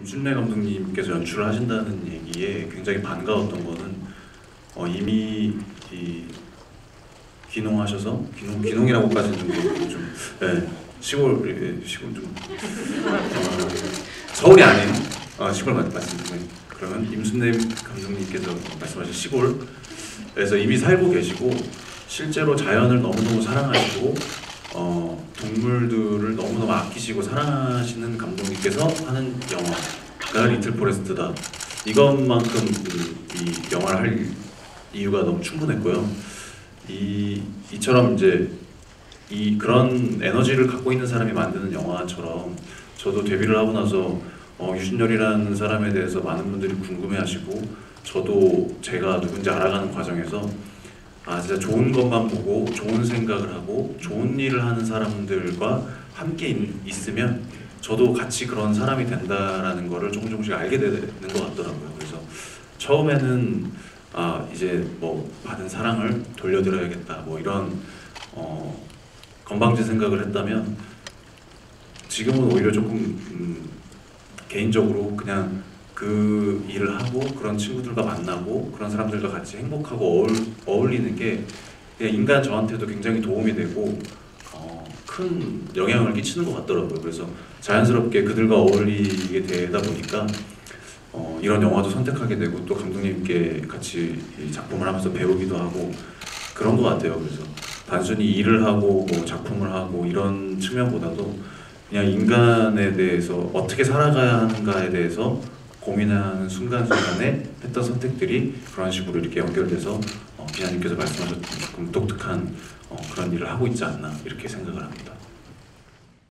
김순례 감독님께서 연출을 하신다는 얘기에 굉장히 반가웠던 거는 어, 이미 이 귀농하셔서 귀농 귀농이라고까지는 좀, 좀 예, 시골 예, 시골 좀 어, 서울이 아닌 아, 시골 맞, 맞습니다. 네. 그러면 임순례 감독님께서 말씀하신 시골에서 이미 살고 계시고 실제로 자연을 너무너무 사랑하시고 어, 동물들을 너무너무 아끼시고 사랑하시는 감독님께서 하는 영화가 리틀 포레스트다. 이것만큼 그, 이 영화를 할 이유가 너무 충분했고요. 이 이처럼 이제 이 그런 에너지를 갖고 있는 사람이 만드는 영화처럼 저도 데뷔를 하고 나서 어, 유신열이라는 사람에 대해서 많은 분들이 궁금해하시고 저도 제가 누군지 알아가는 과정에서 아 진짜 좋은 것만 보고 좋은 생각을 하고 좋은 일을 하는 사람들과 함께 있, 있으면 저도 같이 그런 사람이 된다라는 거를 조금 조금씩 알게 되는 것 같더라고요. 그래서 처음에는 아 이제 뭐 받은 사랑을 돌려드려야겠다 뭐 이런 어, 건방진 생각을 했다면 지금은 오히려 조금 음, 개인적으로 그냥 그 일을 하고 그런 친구들과 만나고 그런 사람들과 같이 행복하고 어울, 어울리는 게 그냥 인간 저한테도 굉장히 도움이 되고 어, 큰 영향을 끼치는 것 같더라고요. 그래서 자연스럽게 그들과 어울리게 되다 보니까 어, 이런 영화도 선택하게 되고 또 감독님께 같이 이 작품을 하면서 배우기도 하고 그런 것 같아요. 그래서 단순히 일을 하고 뭐 작품을 하고 이런 측면보다도 그냥 인간에 대해서 어떻게 살아가야 하는가에 대해서 고민하는 순간순간에 했던 선택들이 그런 식으로 이렇게 연결돼서 어, 기자님께서 말씀하셨던 조금 독특한 어, 그런 일을 하고 있지 않나 이렇게 생각을 합니다.